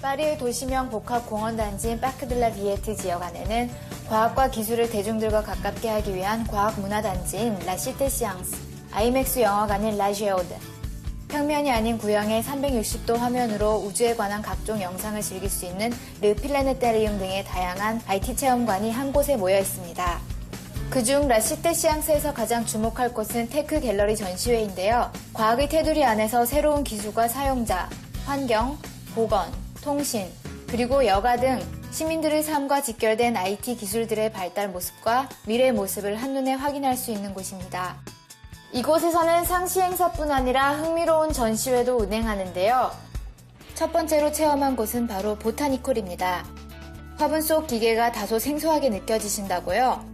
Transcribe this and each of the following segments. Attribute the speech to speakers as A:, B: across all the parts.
A: 파리의 도시명 복합 공원 단지인 파크들라 비에트 지역 안에는 과학과 기술을 대중들과 가깝게 하기 위한 과학 문화 단지인 라시테 시앙스, 아이맥스 영화관인 라지오드, 평면이 아닌 구형의 360도 화면으로 우주에 관한 각종 영상을 즐길 수 있는 르 필라네타리움 등의 다양한 IT 체험관이 한 곳에 모여 있습니다. 그중 라시테 시앙스에서 가장 주목할 곳은 테크 갤러리 전시회인데요. 과학의 테두리 안에서 새로운 기술과 사용자, 환경, 보건, 통신, 그리고 여가 등 시민들의 삶과 직결된 IT 기술들의 발달 모습과 미래의 모습을 한눈에 확인할 수 있는 곳입니다. 이곳에서는 상시 행사뿐 아니라 흥미로운 전시회도 운행하는데요. 첫 번째로 체험한 곳은 바로 보타니콜입니다. 화분 속 기계가 다소 생소하게 느껴지신다고요?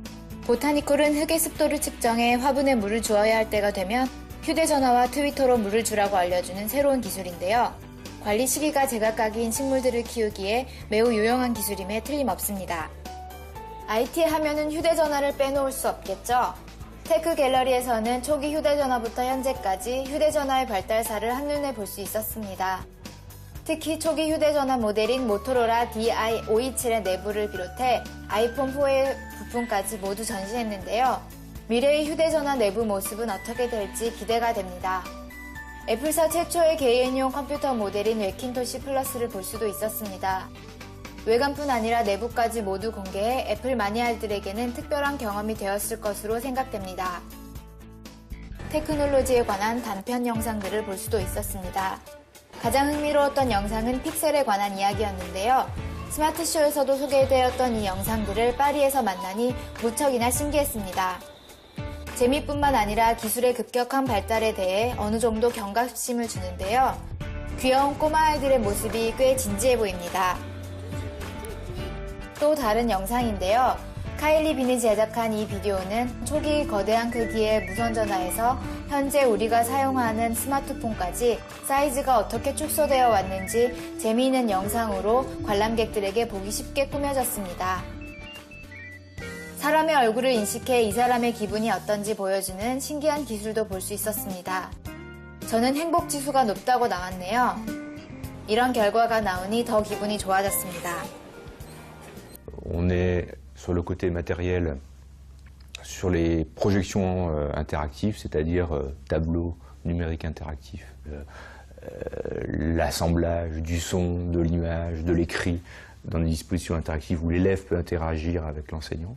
A: 보타니콜은 흙의 습도를 측정해 화분에 물을 주어야 할 때가 되면 휴대전화와 트위터로 물을 주라고 알려주는 새로운 기술인데요. 관리 시기가 제각각인 식물들을 키우기에 매우 유용한 기술임에 틀림없습니다. IT 하면은 휴대전화를 빼놓을 수 없겠죠? 테크 갤러리에서는 초기 휴대전화부터 현재까지 휴대전화의 발달사를 한눈에 볼 수 있었습니다. 특히 초기 휴대전화 모델인 모토로라 DI527의 내부를 비롯해 아이폰 4의 부품까지 모두 전시했는데요. 미래의 휴대전화 내부 모습은 어떻게 될지 기대가 됩니다. 애플사 최초의 개인용 컴퓨터 모델인 웨킨토시 플러스를 볼 수도 있었습니다. 외관뿐 아니라 내부까지 모두 공개해 애플 마니아들에게는 특별한 경험이 되었을 것으로 생각됩니다. 테크놀로지에 관한 단편 영상들을 볼 수도 있었습니다. 가장 흥미로웠던 영상은 픽셀에 관한 이야기였는데요. 스마트쇼에서도 소개되었던 이 영상들을 파리에서 만나니 무척이나 신기했습니다. 재미뿐만 아니라 기술의 급격한 발달에 대해 어느 정도 경각심을 주는데요. 귀여운 꼬마 아이들의 모습이 꽤 진지해 보입니다. 또 다른 영상인데요. 카일리 빈이 제작한 이 비디오는 초기 거대한 크기의 무선 전화에서 현재 우리가 사용하는 스마트폰까지 사이즈가 어떻게 축소되어 왔는지 재미있는 영상으로 관람객들에게 보기 쉽게 꾸며졌습니다. 사람의 얼굴을 인식해 이 사람의 기분이 어떤지 보여주는 신기한 기술도 볼 수 있었습니다. 저는 행복 지수가 높다고 나왔네요. 이런 결과가 나오니 더 기분이 좋아졌습니다.
B: On est sur le côté matériel, sur les projections euh, interactives, c'est-à-dire euh, tableaux numériques interactifs, euh, euh, l'assemblage du son, de l'image, de l'écrit dans des dispositions interactives où l'élève peut interagir avec l'enseignant.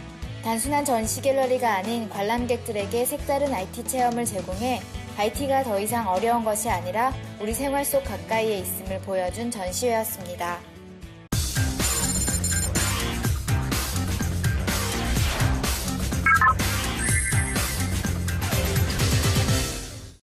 A: 단순한 전시 갤러리가 아닌 관람객들에게 색다른 IT 체험을 제공해 IT가 더 이상 어려운 것이 아니라 우리 생활 속 가까이에 있음을 보여준 전시회였습니다.